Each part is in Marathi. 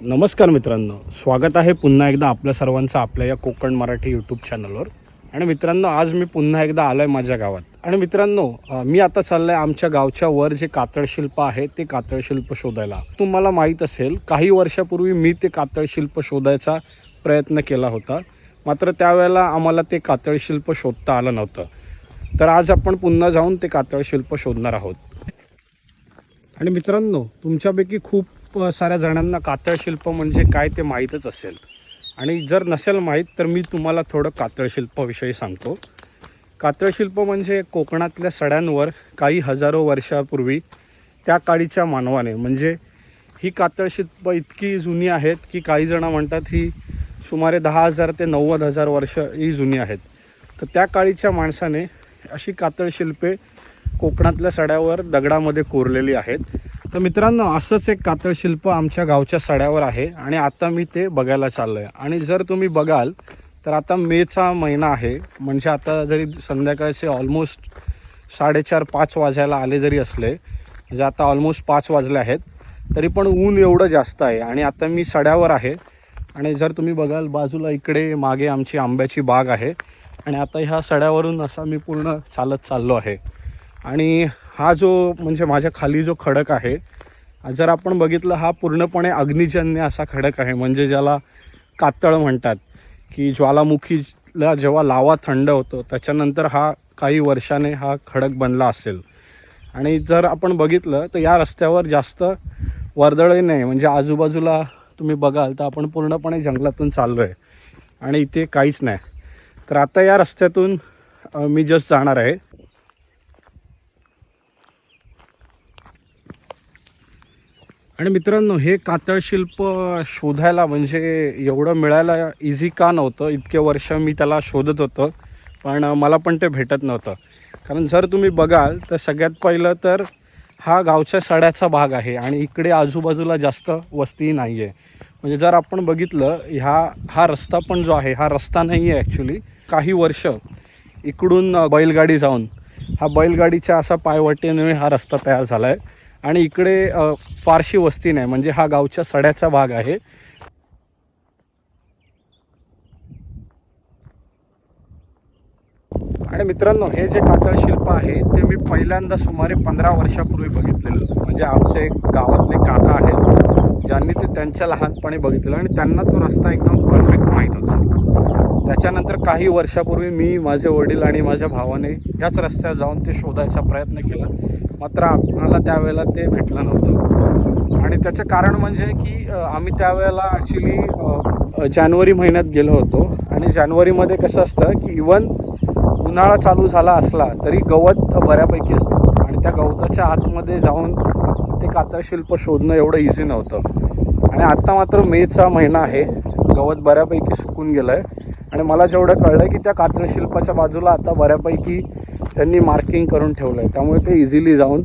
नमस्कार मित्रांनो स्वागत आहे पुन्हा एकदा आपल्या सर्वांचं आपल्या या कोकण मराठी यूट्यूब चॅनलवर आणि मित्रांनो आज मी पुन्हा एकदा आलो आहे माझ्या गावात. आणि मित्रांनो मी आता चाललो आहे आमच्या गावच्या वर जे कातळशिल्प आहे ते कातळशिल्प शोधायला. तुम्हाला माहीत असेल काही वर्षापूर्वी मी ते कातळशिल्प शोधायचा प्रयत्न केला होता. मात्र त्यावेळेला आम्हाला ते कातळशिल्प शोधता आलं नव्हतं. तर आज आपण पुन्हा जाऊन ते कातळशिल्प शोधणार आहोत. आणि मित्रांनो तुमच्यापैकी खूप साऱ्या जणांना कातळशिल्प म्हणजे काय ते माहीतच असेल. आणि जर नसेल माहीत तर मी तुम्हाला थोडं कातळशिल्पाविषयी सांगतो. कातळशिल्प म्हणजे कोकणातल्या सड्यांवर काही हजारो वर्षापूर्वी त्या काळीच्या मानवाने म्हणजे ही कातळशिल्प इतकी जुनी आहेत की काही जणं म्हणतात ही सुमारे दहा हजार ते नव्वद हजार वर्ष ही जुनी आहेत. तर त्या काळीच्या माणसाने अशी कातळशिल्पे कोकणातल्या सड्यावर दगडामध्ये कोरलेली आहेत. तर मित्रांनो असंच एक कातळशिल्प आमच्या गावच्या सड्यावर आहे आणि आता मी ते बघायला चाललो आहे आणि जर तुम्ही बघाल तर आता मेचा महिना आहे. म्हणजे आता जरी संध्याकाळचे ऑलमोस्ट साडेचार पाच वाजायला आले जरी असले म्हणजे आता ऑलमोस्ट पाच वाजले आहेत तरी पण ऊन एवढं जास्त आहे. आणि आता मी सड्यावर आहे. आणि जर तुम्ही बघाल बाजूला इकडे मागे आमची आंब्याची बाग आहे. आणि आता ह्या सड्यावरून असा मी पूर्ण चालत चाललो आहे. आणि हा जो म्हणजे माझ्या खाली जो खडक आहे जर आपण बघितलं हा पूर्णपणे अग्निजन्य असा खडक आहे. म्हणजे ज्याला कातळ म्हणतात की ज्वालामुखीला जेव्हा लावा थंड होतो त्याच्यानंतर हा काही वर्षाने हा खडक बनला असेल. आणि जर आपण बघितलं तर या रस्त्यावर जास्त वर्दळही नाही. म्हणजे आजूबाजूला तुम्ही बघाल तर आपण पूर्णपणे जंगलातून चाललो आहे आणि इथे काहीच नाही. तर आता या रस्त्यातून मी जस्ट जाणार आहे. आणि मित्रांनो हे कातळ शिल्प शोधायला म्हणजे एवढं मिळायला इझी का नव्हतं? इतके वर्ष मी त्याला शोधत होतं पण मला पण ते भेटत नव्हतं. कारण जर तुम्ही बघाल तर सगळ्यात पहिलं तर हा गावच्या सड्याचा भाग आहे आणि इकडे आजूबाजूला जास्त वस्ती नाही आहे म्हणजे जर आपण बघितलं ह्या हा रस्ता पण जो आहे हा रस्ता नाही आहे ॲक्च्युली काही वर्ष इकडून बैलगाडी जाऊन हा बैलगाडीच्या असा पायवाटेने हा रस्ता तयार झाला आहे आणि इकडे फारशी वस्ती नाही म्हणजे हा गावच्या सड्याचा भाग आहे. आणि मित्रांनो हे जे कातळ शिल्प आहे ते मी पहिल्यांदा सुमारे पंधरा वर्षापूर्वी बघितलेलं. म्हणजे आमचे एक गावातले काका आहेत ज्यांनी ते त्यांच्या लहानपणी बघितलेलं आणि त्यांना तो रस्ता एकदम परफेक्ट माहीत होता. त्याच्यानंतर काही वर्षापूर्वी मी माझे वडील आणि माझ्या भावाने ह्याच रस्त्यावर जाऊन ते शोधायचा प्रयत्न केला. मात्र आम्हाला त्यावेळेला ते भेटलं नव्हतं. आणि त्याचं कारण म्हणजे की आम्ही त्यावेळेला ॲक्च्युली जानेवारी महिन्यात गेलो होतो. आणि जानेवारीमध्ये कसं असतं की इवन उन्हाळा चालू झाला असला तरी गवत बऱ्यापैकी असतं. आणि त्या गवताच्या आतमध्ये जाऊन ते कातळशिल्प शोधणं एवढं इझी नव्हतं. आणि आत्ता मात्र मेचा महिना आहे. गवत बऱ्यापैकी सुकून गेलं आहे आणि मला जेवढं कळलं की त्या कात्रशिल्पाच्या बाजूला आता बऱ्यापैकी त्यांनी मार्किंग करून ठेवलं आहे त्यामुळे ते इझिली जाऊन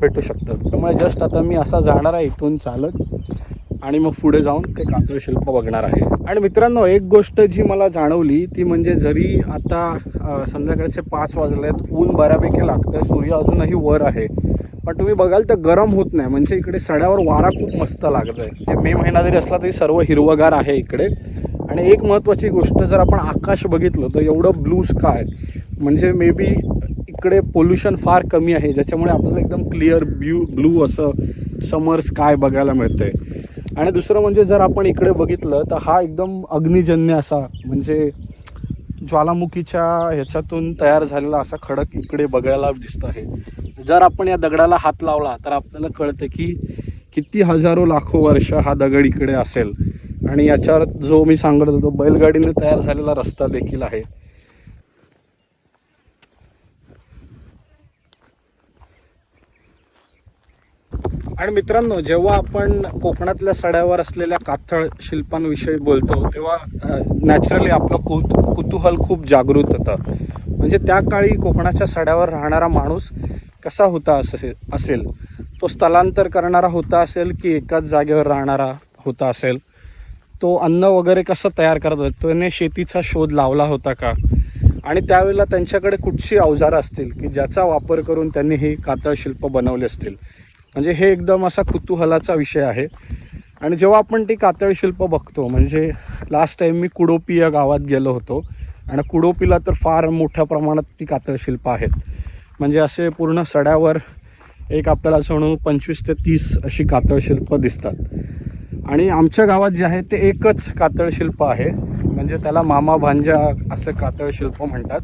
भेटू शकतं त्यामुळे जस्ट आता मी असा जाणार आहे इथून चालत आणि मग पुढे जाऊन ते कात्रशिल्प बघणार आहे. आणि मित्रांनो एक गोष्ट जी मला जाणवली ती म्हणजे जरी आता संध्याकाळचे पाच वाजले आहेत ऊन बऱ्यापैकी लागतं आहे सूर्य अजूनही वर आहे. पण तुम्ही बघाल तर गरम होत नाही. म्हणजे इकडे सड्यावर वारा खूप मस्त लागत आहे मे महिना जरी असला तरी सर्व हिरवगार आहे इकडे. आणि एक महत्त्वाची गोष्ट जर आपण आकाश बघितलं तर एवढं ब्लू स्काय म्हणजे मे बी इकडे पोल्युशन फार कमी आहे ज्याच्यामुळे आपल्याला एकदम क्लिअर ब्ल्यू ब्लू असं समर स्काय बघायला मिळतंय. आणि दुसरं म्हणजे जर आपण इकडे बघितलं तर हा एकदम अग्निजन्य असा म्हणजे ज्वालामुखीच्या ह्याच्यातून तयार झालेला असा खडक इकडे बघायला दिसत आहे. जर आपण या दगडाला हात लावला तर आपल्याला कळतं की किती हजारो लाखो वर्ष हा दगड इकडे असेल. आणि याच्यावर जो मी सांगत होतो बैलगाडीने तयार झालेला रस्ता देखील आहे. आणि मित्रांनो जेव्हा आपण कोकणातल्या सड्यावर असलेल्या कातळ शिल्पांविषयी बोलतो तेव्हा नॅचरली आपलं कुत कुतूहल खूप जागृत होतं. म्हणजे त्या काळी कोकणाच्या सड्यावर राहणारा माणूस कसा होता असे असेल? तो स्थलांतर करणारा होता असेल की एकाच जागेवर राहणारा होता असेल? तो अन्न वगैरे कसं तयार करत होता? त्याने शेतीचा शोध लावला होता का? आणि त्यावेळेला त्यांच्याकडे कुठची अवजारं असतील की ज्याचा वापर करून त्यांनी ही कातळ शिल्प बनवले असतील? म्हणजे हे एकदम असा कुतूहलाचा विषय आहे. आणि जेव्हा आपण ती कातळ शिल्प बघतो म्हणजे लास्ट टाईम मी कुडोपी या गावात गेलो होतो आणि कुडोपीला तर फार मोठ्या प्रमाणात ती कातळ शिल्प आहेत. म्हणजे असे पूर्ण सड्यावर एक आपल्याला असं म्हणून पंचवीस ते तीस अशी कातळ शिल्प दिसतात. आणि आमच्या गावात जे आहे ते एकच कातळ शिल्प आहे. म्हणजे त्याला मामा भांजा असं कातळ शिल्प म्हणतात.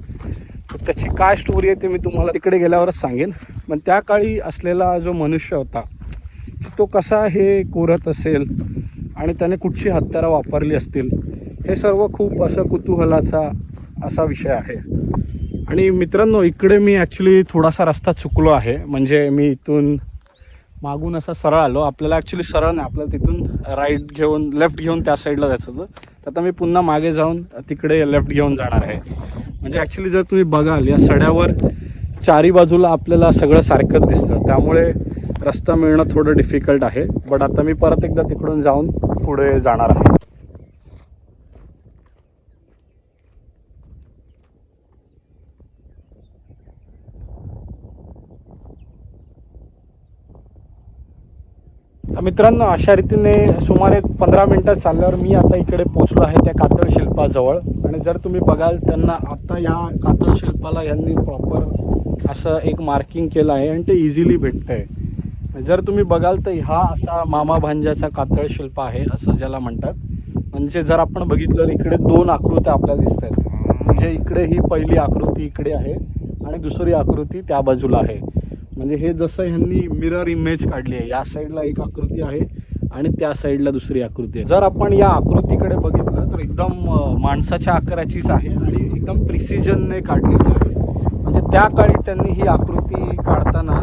तर त्याची काय स्टोरी आहे ते मी तुम्हाला तिकडे गेल्यावरच सांगेन. पण त्या काळी असलेला जो मनुष्य होता तो कसा हे कोरत असेल आणि त्याने कुठची हत्यारं वापरली असतील हे सर्व खूप असं कुतूहलाचा असा विषय आहे. आणि मित्रांनो इकडे मी ॲक्च्युली थोडासा रस्ता चुकलो आहे. म्हणजे मी इथून मागून असा सरळ आलो. आपल्याला ॲक्च्युली सरळ नाही. आपल्याला तिथून राईट घेऊन लेफ्ट घेऊन त्या साईडला जायचं होतं. तर आता मी पुन्हा मागे जाऊन तिकडे लेफ्ट घेऊन जाणार आहे. म्हणजे ॲक्च्युली जर तुम्ही बघाल या सड्यावर चारी बाजूला आपल्याला सगळं सारखंच दिसतं. त्यामुळे रस्ता मिळणं थोडं डिफिकल्ट आहे. बट आता मी परत एकदा तिकडून जाऊन पुढे जाणार आहे. तर मित्रांनो अशा रीतीने सुमारे पंधरा मिनटात चालल्यावर मी आता इकडे पोचलो आहे त्या कातळ शिल्पाजवळ. आणि जर तुम्ही बघाल त्यांना आता या कातळ शिल्पाला यांनी प्रॉपर असं एक मार्किंग केलं आहे आणि ते इझिली भेटतं आहे जर तुम्ही बघाल तर हा असा मामा भांजाचा कातळ शिल्प आहे असं ज्याला म्हणतात. म्हणजे जर आपण बघितलं तर इकडे दोन आकृत्या आपल्याला दिसत आहेत म्हणजे इकडे ही पहिली आकृती इकडे आहे आणि दुसरी आकृती त्या बाजूला आहे. म्हणजे हे जसं ह्यांनी मिरर इमेज काढली आहे या साईडला एक आकृती आहे आणि त्या साईडला दुसरी आकृती आहे. जर आपण या आकृतीकडे बघितलं तर एकदम माणसाच्या आकाराचीच आहे आणि एकदम प्रिसिजनने काढलेली आहे. म्हणजे त्या काळी त्यांनी ही आकृती काढताना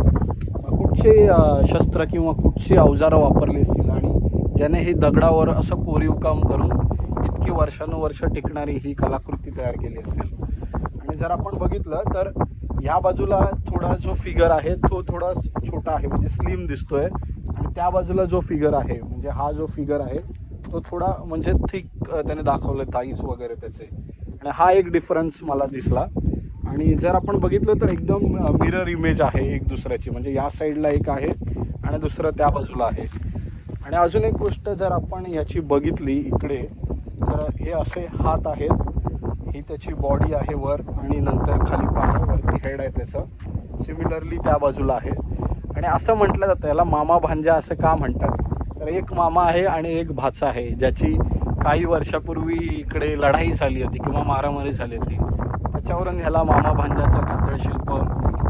कुठचे शस्त्र किंवा कुठची अवजारं वापरली असतील आणि ज्याने हे दगडावर असं कोरीव काम करून इतकी वर्षानुवर्ष टिकणारी ही कलाकृती तयार केली असेल. आणि जर आपण बघितलं तर ह्या बाजूला थोडा जो फिगर आहे तो थोडा छोटा आहे म्हणजे स्लिम दिसतोय. आणि त्या बाजूला जो फिगर आहे म्हणजे हा जो फिगर आहे तो थोडा म्हणजे थिक त्याने दाखवलं ताईज वगैरे त्याचे. आणि हा एक डिफरन्स मला दिसला. आणि जर आपण बघितलं तर एकदम मिरर इमेज आहे एक दुसऱ्याची. म्हणजे या साईडला एक आहे आणि दुसरं त्या बाजूला आहे. आणि अजून एक गोष्ट जर आपण याची बघितली इकडे तर हे असे हात आहेत. ही त्याची बॉडी आहे वर आणि नंतर खाली पाण्यावरती हेड आहे त्याचं. सिमिलरली त्या बाजूला आहे. आणि असं म्हटलं जातं याला मामा भांजा असं का म्हणतात? तर एक मामा आहे आणि एक भाचा आहे ज्याची काही वर्षापूर्वी इकडे लढाई झाली होती किंवा मारामारी झाली होती. त्याच्यावरून ह्याला मामा भांजाचं कातळ शिल्प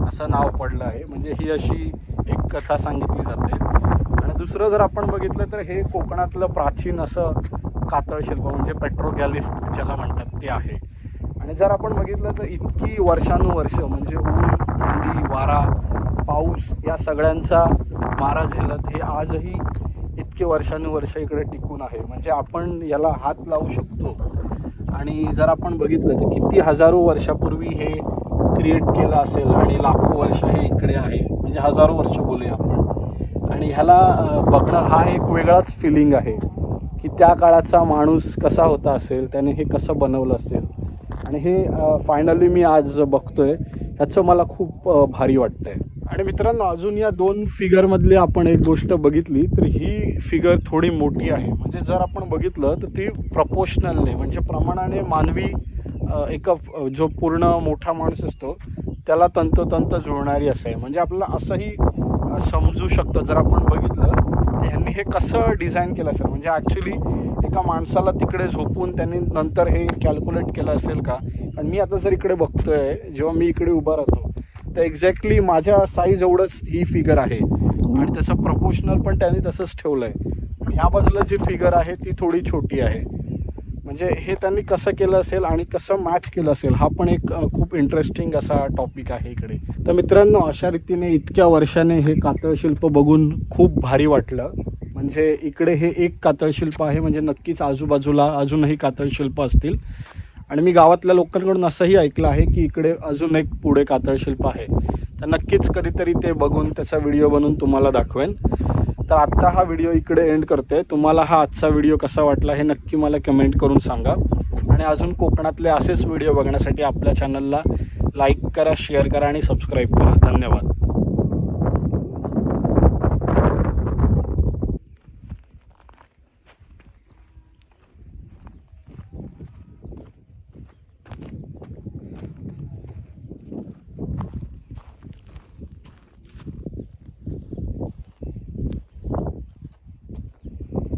असं नाव पडलं आहे. म्हणजे ही अशी एक कथा सांगितली जाते. आणि दुसरं जर आपण बघितलं तर हे कोकणातलं प्राचीन असं कातळ शिल्प म्हणजे पेट्रोगॅलिफ्ट ज्याला म्हणतात ते आहे. आणि जर आपण बघितलं तर इतकी वर्षानुवर्ष म्हणजे ऊन थंडी वारा पाऊस या सगळ्यांचा मारा झेलत हे आजही इतके वर्षानुवर्ष इकडे टिकून आहे. म्हणजे आपण याला हात लावू शकतो. आणि जर आपण बघितलं तर किती हजारो वर्षापूर्वी हे क्रिएट केलं असेल आणि लाखो वर्ष हे इकडे आहे. म्हणजे हजारो वर्ष बोलूया आपण. आणि ह्याला बघणं हा एक वेगळाच फिलिंग आहे की त्या काळाचा माणूस कसा होता असेल त्याने हे कसं बनवलं असेल. आणि हे फायनली मी आज बघतोय. ह्याचं मला खूप भारी भारी वाटतंय. आणि मित्रांनो अजून या दोन फिगरमधली आपण एक गोष्ट बघितली तर ही फिगर थोडी मोठी आहे. म्हणजे जर आपण बघितलं तर ती प्रपोशनल नाही. म्हणजे प्रमाणाने मानवी एका जो पूर्ण मोठा माणूस असतो त्याला तंतोतंत जुळणारी असं आहे. म्हणजे आपल्याला असंही समजू शकतं. जर आपण बघितलं ह्यांनी हे कसं डिझाईन केलं असेल? म्हणजे ॲक्च्युली एका माणसाला तिकडे झोपून त्यांनी नंतर हे कॅल्क्युलेट केलं असेल का? आणि मी आता जर इकडे बघतोय जेव्हा मी इकडे उभा राहतो तर एक्झॅक्टली माझ्या साईज एवढंच ही फिगर आहे. आणि त्याचं प्रपोशनल पण त्यांनी तसंच ठेवलं आहे ह्या बाजूला जी फिगर आहे ती थोडी छोटी आहे. म्हणजे हे त्यांनी कसं केलं असेल आणि कसं मॅच केलं असेल हा पण एक खूप इंटरेस्टिंग असा टॉपिक आहे इकडे. तर मित्रांनो अशा रीतीने इतक्या वर्षाने हे कातळ शिल्प बघून खूप भारी वाटलं. म्हणजे इकडे हे एक कातळ शिल्प आहे म्हणजे नक्कीच आजूबाजूला अजूनही कातळ शिल्प असतील. आणि मी गावातल्या लोकांकडून असंही ऐकलं आहे की इकडे अजून एक पुढे कातळ शिल्प आहे. तर नक्कीच कधीतरी ते बघून त्याचा व्हिडिओ बनवून तुम्हाला दाखवेन. तर आत्ता हा व्हिडिओ इकडे एंड करते. तुम्हाला हा आजचा व्हिडिओ कसा वाटला हे नक्की मला कमेंट करून सांगा. आणि अजून कोकणातले असेच व्हिडिओ बघण्यासाठी आपल्या चॅनलला लाईक करा शेअर करा आणि सबस्क्राईब करा. धन्यवाद.